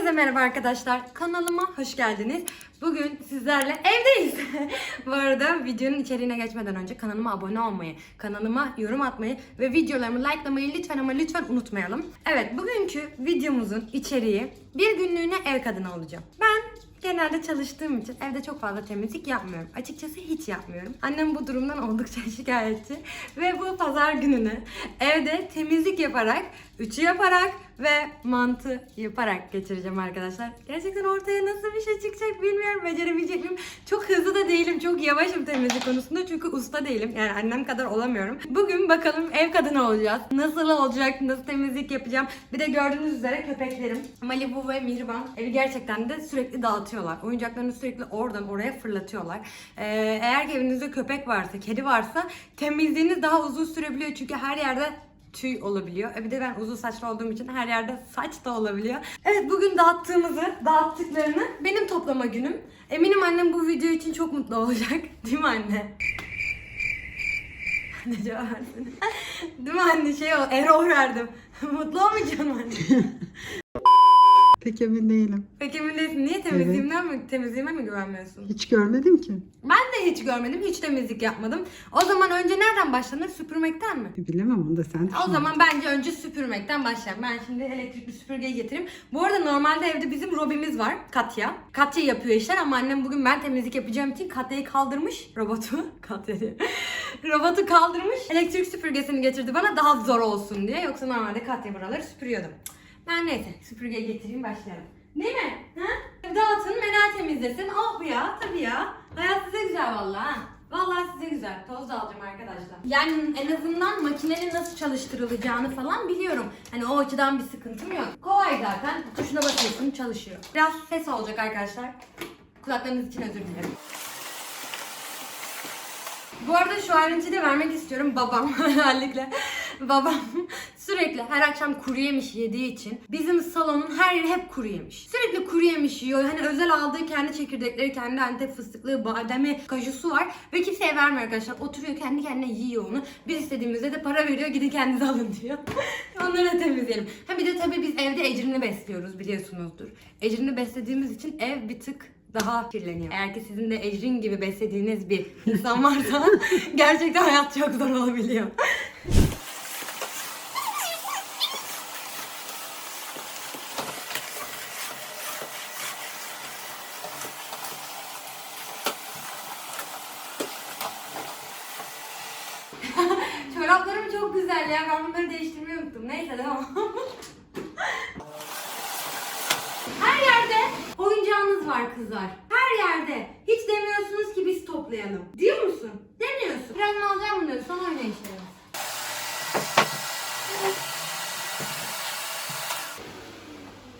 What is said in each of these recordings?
Herkese merhaba arkadaşlar. Kanalıma hoş geldiniz. Bugün sizlerle evdeyiz. Bu arada videonun içeriğine geçmeden önce kanalıma abone olmayı, kanalıma yorum atmayı ve videolarımı likelamayı lütfen ama lütfen unutmayalım. Evet, bugünkü videomuzun içeriği bir günlüğüne ev kadını olacağım. Ben Genelde çalıştığım için evde çok fazla temizlik yapmıyorum. Açıkçası hiç yapmıyorum. Annem bu durumdan oldukça şikayetçi. Ve bu pazar gününü evde temizlik yaparak, ütü yaparak ve mantı yaparak geçireceğim arkadaşlar. Gerçekten ortaya nasıl bir şey çıkacak bilmiyorum. Becerebilecek miyim? Çok hızlı da değilim. Çok yavaşım temizlik konusunda. Çünkü usta değilim. Yani annem kadar olamıyorum. Bugün bakalım ev kadını olacağız. Nasıl olacak? Nasıl temizlik yapacağım? Bir de gördüğünüz üzere köpeklerim. Malibu ve Mihriban evi gerçekten de sürekli dağıtıyorlar. Oyuncaklarını sürekli oradan oraya fırlatıyorlar. Ee, eğer evinizde köpek varsa, kedi varsa temizliğiniz daha uzun sürebiliyor. Çünkü her yerde tüy olabiliyor. E bir de ben uzun saçlı olduğum için her yerde saç da olabiliyor. Evet bugün dağıttığımızı, dağıttıklarını benim toplama günüm. Eminim annem bu video için çok mutlu olacak. Değil mi anne? Anne cevap versene. Değil mi anne? Şey o, error verdim. mutlu olmayacağım anne. Pek emin değilim. Peki emin değilsin. Niye temizliğimden mi, temizliğime mi güvenmiyorsun? Hiç görmedim ki. Ben de hiç görmedim. Hiç temizlik yapmadım. O zaman önce nereden başlanır? Süpürmekten mi? Bilemem onu da sen düşün. O zaman bence önce süpürmekten başlayalım. Ben şimdi elektrikli süpürgeyi getireyim. Bu arada normalde evde bizim Robimiz var. Katya. Katya yapıyor işler ama annem bugün ben temizlik yapacağım için Katya'yı kaldırmış. Robotu. Katya diyor. Robotu kaldırmış. Elektrik süpürgesini getirdi bana daha zor olsun diye. Yoksa normalde Katya buraları süpürüyordum. Ben neyse süpürgeyi getireyim başlayalım. Değil mi? Ha? Dağıtın, menal temizlesin. Oh ya tabii ya. Hayat size güzel vallahi. ha. Vallahi size güzel. Toz alacağım arkadaşlar. Yani en azından makinenin nasıl çalıştırılacağını falan biliyorum. Hani o açıdan bir sıkıntım yok. Kolay zaten. Tuşuna basıyorsun çalışıyor. Biraz ses olacak arkadaşlar. Kulaklarınız için özür dilerim. Bu arada şu ayrıntıyı da vermek istiyorum. Babam özellikle. Babam sürekli her akşam kuru yemiş yediği için bizim salonun her yeri hep kuru yemiş. Sürekli kuru yemiş yiyor. Hani özel aldığı kendi çekirdekleri, kendi antep fıstıklı, bademi, kajusu var. Ve kimseye vermiyor arkadaşlar. Oturuyor kendi kendine yiyor onu. Biz istediğimizde de para veriyor. Gidin kendiniz alın diyor. Onları temizleyelim. Ha bir de tabii biz evde ecrini besliyoruz biliyorsunuzdur. Ecrini beslediğimiz için ev bir tık daha kirleniyor. Eğer ki sizin de ecrin gibi beslediğiniz bir insan varsa gerçekten hayat çok zor olabiliyor. Çok güzel ya. Ben bunları değiştirmeyi unuttum. Neyse devam. Her yerde oyuncağınız var kızlar. Her yerde. Hiç demiyorsunuz ki biz toplayalım. Diyor musun? Demiyorsun. Ben alacağım bunu. Son oyna işte.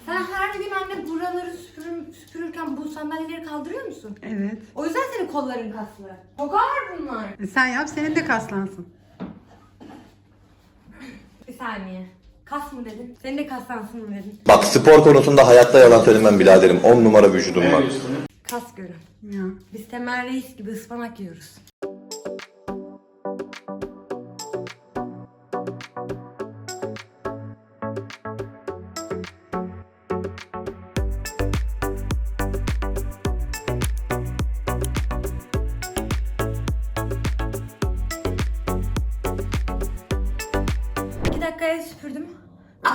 Sen her gün anne buraları süpürür, süpürürken bu sandalyeleri kaldırıyor musun? Evet. O yüzden senin kolların kaslı. Çok ağır bunlar. E sen yap senin de kaslansın. Saniye. Kas mı dedin? Senin de kaslansın mı dedin? Bak spor konusunda hayatta yalan söylemem biraderim. 10 numara vücudum var. Kas görün. Ya. Biz Temel Reis gibi ıspanak yiyoruz.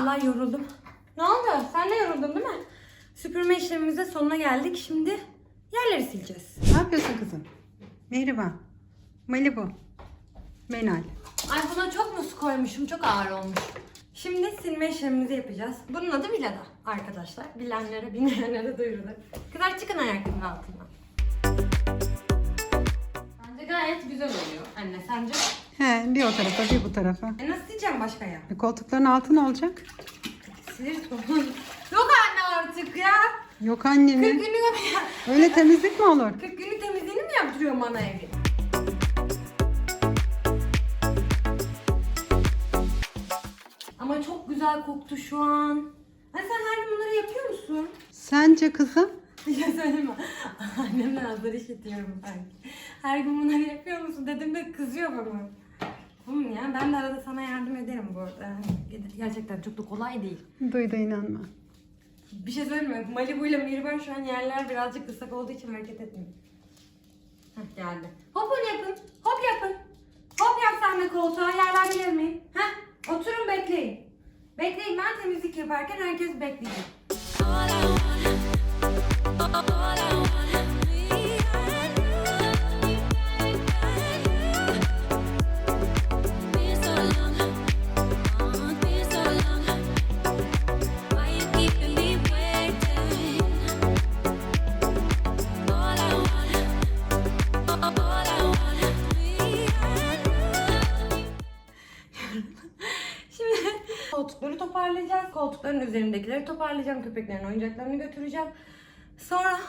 Allah yoruldum. Ne oldu? Sen de yoruldun değil mi? Süpürme işlemimizde sonuna geldik. Şimdi yerleri sileceğiz. Ne yapıyorsun kızım? Mehriban. Malibu. Menal. Ay buna çok mu su koymuşum? Çok ağır olmuş. Şimdi silme işlemimizi yapacağız. Bunun adı Vilada arkadaşlar. Bilenlere, bilmeyenlere duyurulur. Kızlar çıkın ayakkabının altından. Bence gayet güzel oluyor anne. Sence? Bir o tarafa bir bu tarafa. E nasıl sileceğim başka ya? E, koltukların altı ne olacak? Siliriz bunu. Yok anne artık ya. Yok 40 annemin. günlük, Öyle temizlik mi olur? 40 günlük temizliğini mi yaptırıyor bana evi? Ama çok güzel koktu şu an. Hani sen her gün bunları yapıyor musun? Sence kızım? Bir şey söyleyeyim mi? Annemle azar işitiyorum sanki. Her gün bunları yapıyor musun dedim de kızıyor bana. Tamam ya ben de arada sana yardım ederim bu arada. Yani gerçekten çok da kolay değil. Duydu inanma. Bir şey söyleyeyim mi? Malibu ile Miriben şu an yerler birazcık ıslak olduğu için hareket etmiyor. Heh, geldi. Hopun yapın. Hop yapın. Hop yap sen de koltuğa yerler miyim? Heh. Oturun bekleyin. Bekleyin ben temizlik yaparken herkes bekleyecek. Koltukların üzerindekileri toparlayacağım. Köpeklerin oyuncaklarını götüreceğim. Sonra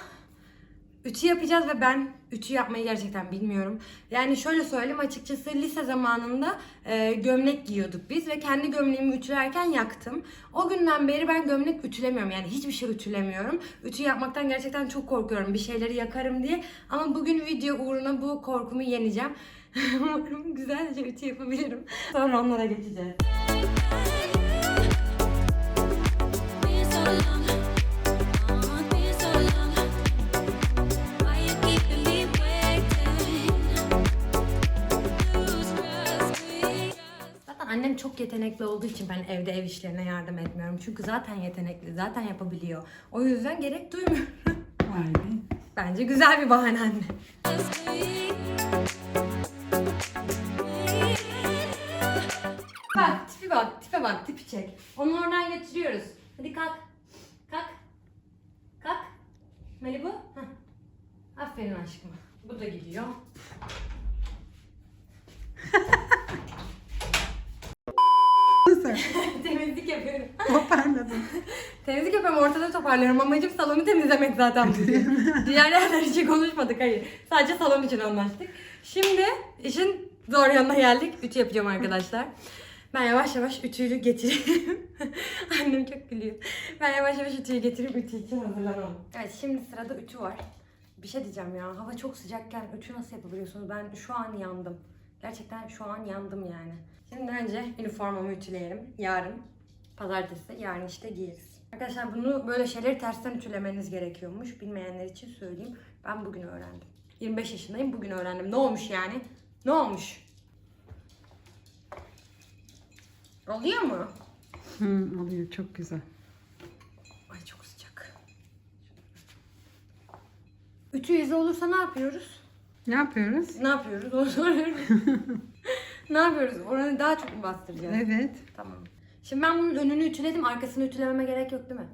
ütü yapacağız ve ben ütü yapmayı gerçekten bilmiyorum. Yani şöyle söyleyeyim açıkçası lise zamanında e, gömlek giyiyorduk biz ve kendi gömleğimi ütülerken yaktım. O günden beri ben gömlek ütülemiyorum yani hiçbir şey ütülemiyorum. Ütü yapmaktan gerçekten çok korkuyorum bir şeyleri yakarım diye. Ama bugün video uğruna bu korkumu yeneceğim. Umarım güzelce ütü yapabilirim. Sonra onlara geçeceğiz. Çok yetenekli olduğu için ben evde ev işlerine yardım etmiyorum. Çünkü zaten yetenekli, zaten yapabiliyor. O yüzden gerek duymuyorum. Vay be. Bence güzel bir bahane anne. Bak tipi bak, tipe bak, tipi çek. Onu oradan götürüyoruz. Hadi kalk. Kalk. Kalk. Malibu. Heh. Aferin aşkım. Bu da gidiyor. Nasıl? Temizlik Toparladın. Temizlik yapıyorum ortada toparlıyorum. Amacım salonu temizlemek zaten bugün. Diğer yerler için konuşmadık hayır. Sadece salon için anlaştık. Şimdi işin zor yanına geldik. Ütü yapacağım arkadaşlar. Ben yavaş yavaş ütüyü getireyim. Annem çok gülüyor. Ben yavaş yavaş ütüyü getirip ütü için hazırlanalım. Evet şimdi sırada ütü var. Bir şey diyeceğim ya. Hava çok sıcakken ütü nasıl yapabiliyorsunuz? Ben şu an yandım. Gerçekten şu an yandım yani. Şimdi önce üniformamı ütüleyelim. Yarın Pazartesi yarın işte giyeriz. Arkadaşlar bunu böyle şeyleri tersten ütülemeniz gerekiyormuş. Bilmeyenler için söyleyeyim. Ben bugün öğrendim. 25 yaşındayım bugün öğrendim. Ne olmuş yani? Ne olmuş? Oluyor mu? Hı, oluyor çok güzel. Ay çok sıcak. Ütü izi olursa ne yapıyoruz? Ne yapıyoruz? Ne yapıyoruz? Onu soruyorum. ne yapıyoruz? Oranı daha çok mu bastıracağız? Evet. Tamam. Şimdi ben bunun önünü ütüledim, arkasını ütülememe gerek yok değil mi?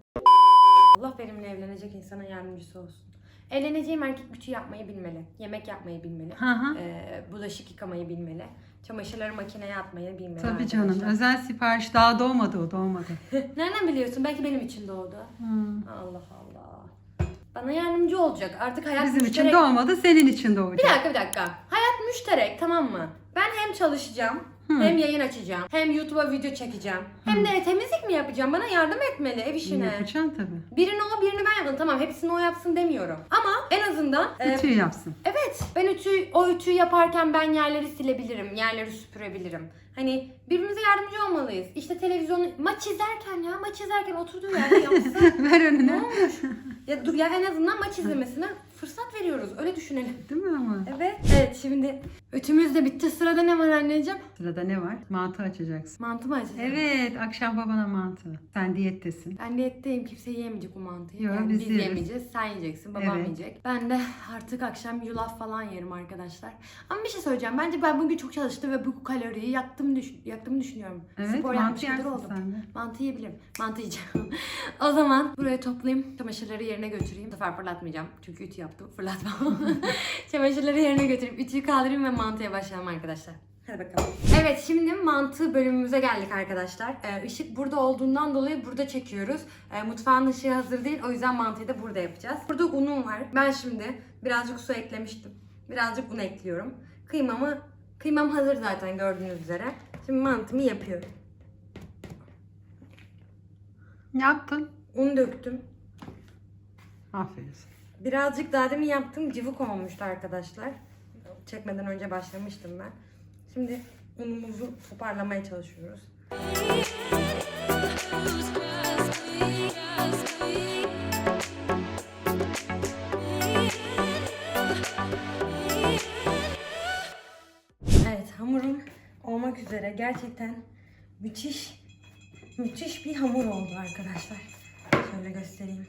Allah benimle evlenecek insana yardımcısı olsun. Evleneceğim erkek ütü yapmayı bilmeli. Yemek yapmayı bilmeli. Hı hı. Ee, bulaşık yıkamayı bilmeli. Çamaşırları makineye atmayı bilmeli. Tabii arkadaşlar. canım. Özel sipariş daha doğmadı o doğmadı. Nereden biliyorsun? Belki benim için doğdu. Hı. Allah Allah. Bana yardımcı olacak. Artık hayat Bizim için müşterek. doğmadı, senin için Bir doğacak. dakika bir dakika. Hayat müşterek tamam mı? Ben hem çalışacağım, hem yayın açacağım, hem YouTube'a video çekeceğim. Hem de temizlik mi yapacağım? Bana yardım etmeli ev işine. Yapacaksın tabii. Birini o birini ben yapmadım. Tamam hepsini o yapsın demiyorum. Ama en azından e, Ütüyü yapsın. evet ben ütü o ütüyü yaparken ben yerleri silebilirim. Yerleri süpürebilirim. Hani birbirimize yardımcı olmalıyız. İşte televizyonu maç izlerken ya maç izlerken oturduğu yerde yapsın. Ver ne önüne. olmuş? Ya dur ya en azından maç izlemesine fırsat veriyoruz. Öyle düşünelim. Değil mi ama? Evet. Evet şimdi ütümüz de bitti. Sırada ne var anneciğim? Sırada ne var? Mantı açacaksın. Mantı mı açacağız? Evet, akşam babana mantı. Sen diyettesin. Ben diyetteyim. Kimse yiyemeyecek o mantıyı. Yo, Yani biz biz yeriz. yemeyeceğiz. Sen yiyeceksin. Babam Evet. yiyecek. Ben de artık akşam yulaf falan yerim arkadaşlar. Ama bir şey söyleyeceğim. Bence ben bugün çok çalıştım ve bu kaloriyi yaktım düş yaktığımı düşünüyorum. Evet, Spor yapmış mantı kadar yersin oldum. sen de. Mantı yiyebilirim. Mantı yiyeceğim. o zaman buraya toplayayım. Çamaşırları yerine götüreyim. Bu sefer fırlatmayacağım. Çünkü ütü yaptım. Fırlatmam. Çamaşırları yerine götürüp ütüyü kaldırayım ve mantıya başlayalım arkadaşlar. Hadi bakalım. Evet şimdi mantı bölümümüze geldik arkadaşlar. Ee, ışık burada olduğundan dolayı burada çekiyoruz. Ee, mutfağın ışığı hazır değil o yüzden mantıyı da burada yapacağız. Burada unum var. Ben şimdi birazcık su eklemiştim. Birazcık un ekliyorum. Kıymamı, kıymam hazır zaten gördüğünüz üzere. Şimdi mantımı yapıyorum. Yaptın. Un döktüm. Aferin. Birazcık daha demin yaptığım cıvık olmuştu arkadaşlar. Çekmeden önce başlamıştım ben. Şimdi unumuzu toparlamaya çalışıyoruz. Evet hamurum olmak üzere gerçekten müthiş müthiş bir hamur oldu arkadaşlar. Şöyle göstereyim.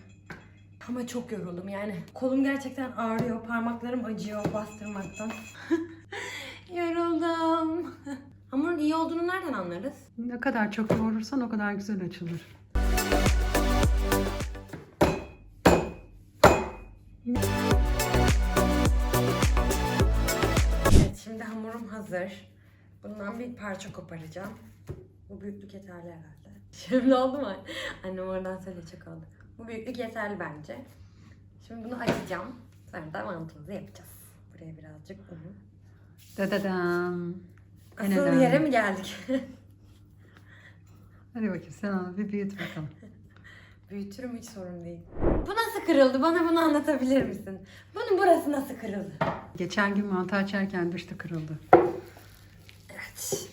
Ama çok yoruldum yani. Kolum gerçekten ağrıyor, parmaklarım acıyor bastırmaktan. yoruldum. Hamurun iyi olduğunu nereden anlarız? Ne kadar çok yoğurursan o kadar güzel açılır. Evet şimdi hamurum hazır. Bundan bir parça koparacağım. Bu büyüklük yeterli herhalde. Şimdi oldu mu? Annem oradan söyleyecek oldu. Bu büyüklük yeterli bence. Şimdi bunu açacağım. Sonra da mantımızı yapacağız. Buraya birazcık un. Dadadam. Asıl Eneden. yere mi geldik? Hadi bakayım sen onu bir büyüt bakalım. Büyütürüm hiç sorun değil. Bu nasıl kırıldı? Bana bunu anlatabilir misin? Bunun burası nasıl kırıldı? Geçen gün mantı açarken düştü kırıldı. Evet.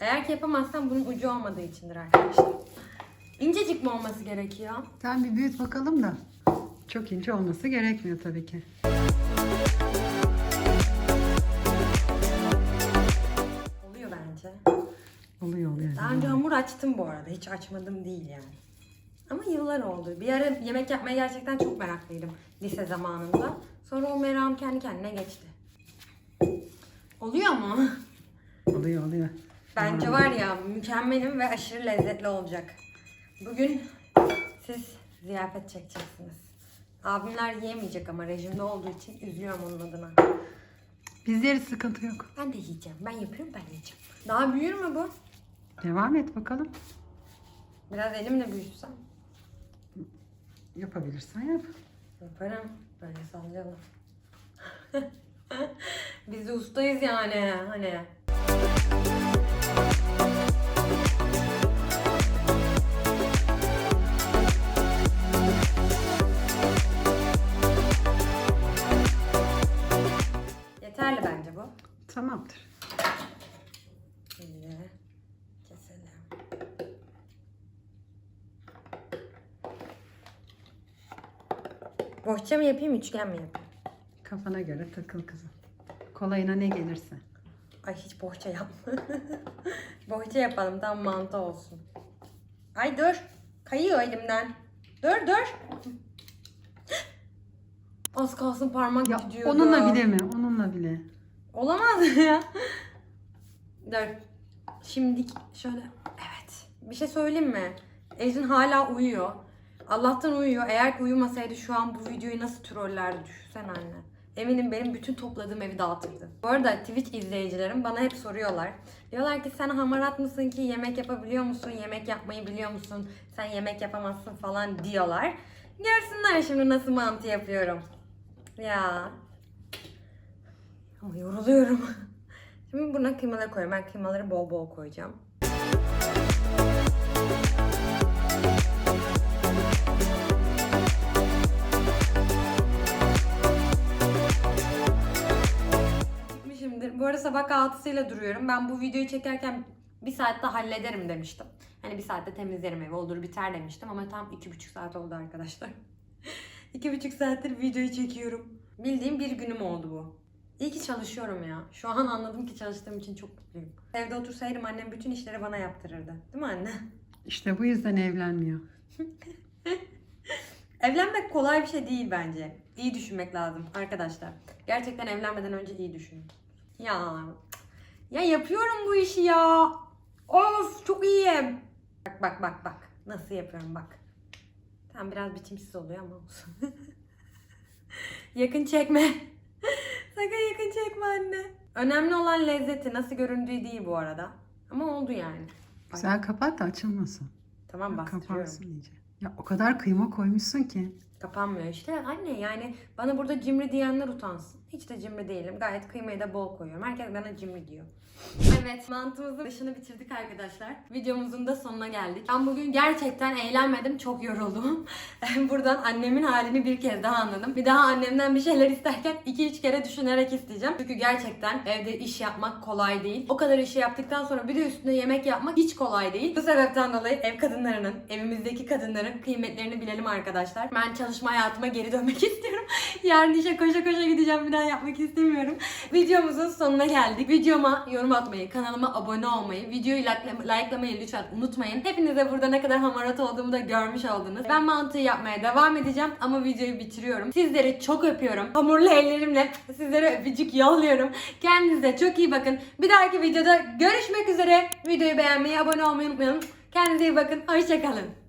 Eğer ki yapamazsam bunun ucu olmadığı içindir arkadaşlar. İncecik mi olması gerekiyor? Sen bir büyüt bakalım da. Çok ince olması gerekmiyor tabii ki. Önce hamur açtım bu arada. Hiç açmadım değil yani. Ama yıllar oldu. Bir ara yemek yapmaya gerçekten çok meraklıydım lise zamanında. Sonra o merakım kendi kendine geçti. Oluyor mu? Oluyor oluyor. Bence var ya mükemmelim ve aşırı lezzetli olacak. Bugün siz ziyafet çekeceksiniz. Abimler yiyemeyecek ama rejimde olduğu için üzülüyorum onun adına. Biz yeriz sıkıntı yok. Ben de yiyeceğim. Ben yapıyorum ben yiyeceğim. Daha büyür mü bu? Devam et bakalım. Biraz elimle büyütsem. Yapabilirsen yap. Yaparım. Böyle sallayalım. Biz de ustayız yani. Hani. Yeterli bence bu. Tamamdır. Şimdi keselim. Bohça mı yapayım, üçgen mi yapayım? Kafana göre takıl kızım. Kolayına ne gelirse. Ay hiç bohça yapma. bohça yapalım tam mantı olsun. Ay dur. Kayıyor elimden. Dur dur. Az kalsın parmak Ya gidiyordu. onunla bile mi? Onunla bile. Olamaz ya. Dur. Şimdi şöyle. Evet. Bir şey söyleyeyim mi? Ecrin hala uyuyor. Allah'tan uyuyor. Eğer ki uyumasaydı şu an bu videoyu nasıl trollerdi düşünsen anne. Eminim benim bütün topladığım evi dağıtırdı. Bu arada Twitch izleyicilerim bana hep soruyorlar. Diyorlar ki sen hamarat mısın ki yemek yapabiliyor musun? Yemek yapmayı biliyor musun? Sen yemek yapamazsın falan diyorlar. Görsünler şimdi nasıl mantı yapıyorum. Ya ama yoruluyorum. Şimdi buna kıymaları koyuyorum. Ben kıymaları bol bol koyacağım. Bu arada sabah kahvaltısıyla duruyorum. Ben bu videoyu çekerken bir saatte hallederim demiştim. Hani bir saatte temizlerim evi olur biter demiştim ama tam iki buçuk saat oldu arkadaşlar. iki buçuk saattir videoyu çekiyorum. Bildiğim bir günüm oldu bu. İyi ki çalışıyorum ya. Şu an anladım ki çalıştığım için çok mutluyum. Evde otursaydım annem bütün işleri bana yaptırırdı. Değil mi anne? İşte bu yüzden evlenmiyor. Evlenmek kolay bir şey değil bence. İyi düşünmek lazım arkadaşlar. Gerçekten evlenmeden önce iyi düşünün. Ya ya yapıyorum bu işi ya. Of çok iyiyim. Bak bak bak bak. Nasıl yapıyorum bak. Tam biraz biçimsiz oluyor ama olsun. yakın çekme. Sakın yakın çekme anne. Önemli olan lezzeti nasıl göründüğü değil bu arada. Ama oldu yani. Güzel kapat da açılmasın. Tamam bastırıyorum. Kapansın iyice. Ya o kadar kıyma koymuşsun ki. Kapanmıyor işte. Anne yani bana burada cimri diyenler utansın. Hiç de cimri değilim. Gayet kıymayı da bol koyuyorum. Herkes bana cimri diyor. Evet mantımızın dışını bitirdik arkadaşlar. Videomuzun da sonuna geldik. Ben bugün gerçekten eğlenmedim. Çok yoruldum. Buradan annemin halini bir kez daha anladım. Bir daha annemden bir şeyler isterken 2-3 kere düşünerek isteyeceğim. Çünkü gerçekten evde iş yapmak kolay değil. O kadar işi yaptıktan sonra bir de üstüne yemek yapmak hiç kolay değil. Bu sebepten dolayı ev kadınlarının, evimizdeki kadınların kıymetlerini bilelim arkadaşlar. Ben çalışma hayatıma geri dönmek istiyorum. Yarın işe koşa koşa gideceğim bir daha yapmak istemiyorum. Videomuzun sonuna geldik. Videoma yorum atmayı, kanalıma abone olmayı, videoyu like- likelamayı lütfen unutmayın. Hepinize burada ne kadar hamarat olduğumu da görmüş oldunuz. Ben mantığı yapmaya devam edeceğim ama videoyu bitiriyorum. Sizleri çok öpüyorum. Hamurlu ellerimle sizlere öpücük yolluyorum. Kendinize çok iyi bakın. Bir dahaki videoda görüşmek üzere. Videoyu beğenmeyi, abone olmayı unutmayın. Kendinize iyi bakın. Hoşçakalın.